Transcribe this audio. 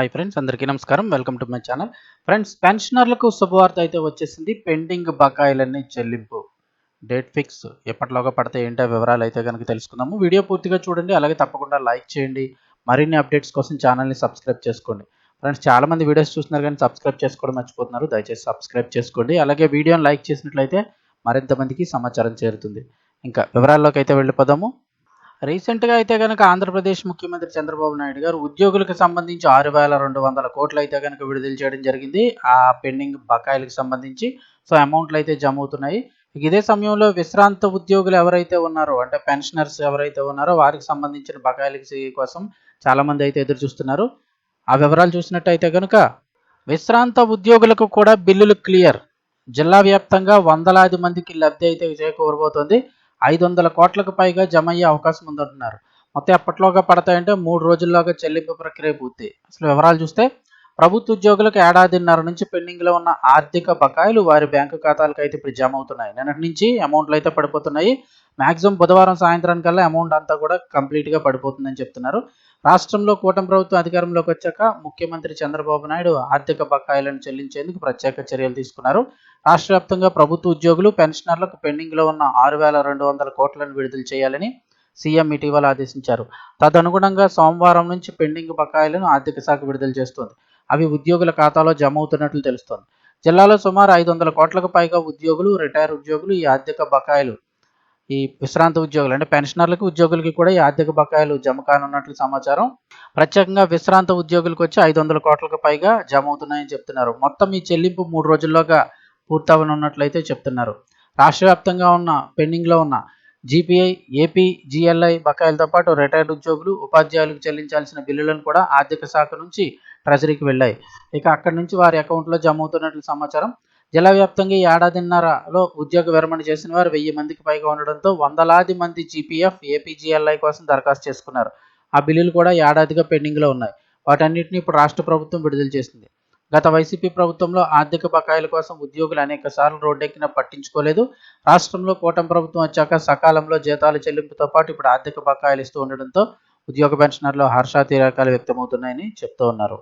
Hi friends అందరికీ నమస్కారం. Welcome to my channel friends పెన్షనర్లకు శుభవార్త అయితే వచ్చేసింది. పెండింగ్ బకాయిలన్నీ చెల్లింపు. డేట్ ఫిక్స్ ఎప్పటిలోగా పడితే ఏంటో వివరాలు అయితే కనుక తెలుసుకుందాము. వీడియో పూర్తిగా చూడండి. అలాగే తప్పకుండా లైక్ చేయండి. మరిన్ని అప్డేట్స్ కోసం ఛానల్ని సబ్స్క్రైబ్ చేసుకోండి. ఫ్రెండ్స్ చాలామంది వీడియోస్ చూస్తున్నారు కానీ సబ్స్క్రైబ్ చేసుకోవడం మర్చిపోతున్నారు. దయచేసి సబ్స్క్రైబ్ చేసుకోండి. అలాగే వీడియోని లైక్ చేసినట్లయితే మరింత మందికి సమాచారం చేరుతుంది. ఇంకా వివరాల్లోకి అయితే వెళ్ళిపోదాము. రీసెంట్గా అయితే కనుక ఆంధ్రప్రదేశ్ ముఖ్యమంత్రి చంద్రబాబు నాయుడు గారు ఉద్యోగులకు సంబంధించి ఆరు వేల రెండు వందల కోట్లు అయితే కనుక విడుదల చేయడం జరిగింది. ఆ పెండింగ్ బకాయిలకు సంబంధించి సో అమౌంట్లు అయితే జమ అవుతున్నాయి ఇదే సమయంలో విశ్రాంత ఉద్యోగులు ఎవరైతే ఉన్నారో అంటే పెన్షనర్స్ ఎవరైతే ఉన్నారో వారికి సంబంధించిన బకాయిలకి కోసం చాలామంది అయితే ఎదురు చూస్తున్నారు. ఆ వివరాలు చూసినట్టయితే కనుక విశ్రాంత ఉద్యోగులకు కూడా బిల్లులు క్లియర్. జిల్లా వ్యాప్తంగా వందలాది మందికి లబ్ధి అయితే చేకూరబోతోంది ఐదు వందల కోట్లకు పైగా జమ అయ్యే అవకాశం ఉందంటున్నారు. మొత్తం ఎప్పటిలోగా పడతాయంటే మూడు రోజుల్లోగా చెల్లింపు ప్రక్రియ పూర్తి. అసలు వివరాలు చూస్తే ప్రభుత్వ ఉద్యోగులకు ఏడాదిన్నర నుంచి పెండింగ్లో ఉన్న ఆర్థిక బకాయిలు వారి బ్యాంకు ఖాతాలకు అయితే ఇప్పుడు జమ అవుతున్నాయి నిన్నటి నుంచి అమౌంట్లు అయితే పడిపోతున్నాయి. మాక్సిమం బుధవారం సాయంత్రానికల్లా అమౌంట్ అంతా కూడా కంప్లీట్గా పడిపోతుందని చెప్తున్నారు. రాష్ట్రంలో కూటమి ప్రభుత్వం అధికారంలోకి వచ్చాక ముఖ్యమంత్రి చంద్రబాబు నాయుడు ఆర్థిక బకాయిలను చెల్లించేందుకు ప్రత్యేక చర్యలు తీసుకున్నారు. రాష్ట్ర వ్యాప్తంగా ప్రభుత్వ ఉద్యోగులు పెన్షనర్లకు పెండింగ్లో ఉన్న ఆరు వేల రెండు వందల కోట్లను విడుదల చేయాలని సీఎం ఇటీవల ఆదేశించారు. తదనుగుణంగా సోమవారం నుంచి పెండింగ్ బకాయిలను ఆర్థిక శాఖ విడుదల చేస్తోంది. అవి ఉద్యోగుల ఖాతాలో జమ అవుతున్నట్లు తెలుస్తోంది. జిల్లాలో సుమారు ఐదు వందల కోట్లకు పైగా ఉద్యోగులు రిటైర్ ఉద్యోగులు ఈ ఆర్థిక బకాయిలు ఈ విశ్రాంత ఉద్యోగులు అంటే పెన్షనర్లకు ఉద్యోగులకి కూడా ఈ ఆర్థిక బకాయిలు జమ కానున్నట్లు సమాచారం. ప్రత్యేకంగా విశ్రాంత ఉద్యోగులకు వచ్చి ఐదు వందల కోట్లకు పైగా జమ అవుతున్నాయని చెప్తున్నారు. మొత్తం ఈ చెల్లింపు మూడు రోజుల్లోగా పూర్తవనున్నట్లయితే చెప్తున్నారు. రాష్ట్ర వ్యాప్తంగా ఉన్న పెండింగ్లో ఉన్న జీపీఐ ఏపీ జిఎల్ఐ బకాయిలతో పాటు రిటైర్డ్ ఉద్యోగులు ఉపాధ్యాయులకు చెల్లించాల్సిన బిల్లులను కూడా ఆర్థిక శాఖ నుంచి ట్రెజరీకి వెళ్ళాయి. ఇక అక్కడి నుంచి వారి అకౌంట్లో జమ అవుతున్నట్లు సమాచారం. జిల్లా వ్యాప్తంగా ఈ ఏడాదిన్నరలో ఉద్యోగ విరమణ చేసిన వారు వెయ్యి మందికి పైగా ఉండడంతో వందలాది మంది జీపీఎఫ్ ఏపీజీఎల్ఐ కోసం దరఖాస్తు చేసుకున్నారు. ఆ బిల్లులు కూడా ఏడాదిగా పెండింగ్లో ఉన్నాయి. వాటన్నిటిని ఇప్పుడు రాష్ట్ర ప్రభుత్వం విడుదల చేసింది. గత వైసీపీ ప్రభుత్వంలో ఆర్థిక బకాయిల కోసం ఉద్యోగులు అనేక సార్లు రోడ్డెక్కిన పట్టించుకోలేదు. రాష్ట్రంలో కూటమి ప్రభుత్వం వచ్చాక సకాలంలో జీతాల చెల్లింపుతో పాటు ఇప్పుడు ఆర్థిక బకాయిలు ఇస్తూ ఉండడంతో ఉద్యోగ పెన్షనర్లు హర్షాతిరేకాలు వ్యక్తమవుతున్నాయని చెప్తూ ఉన్నారు.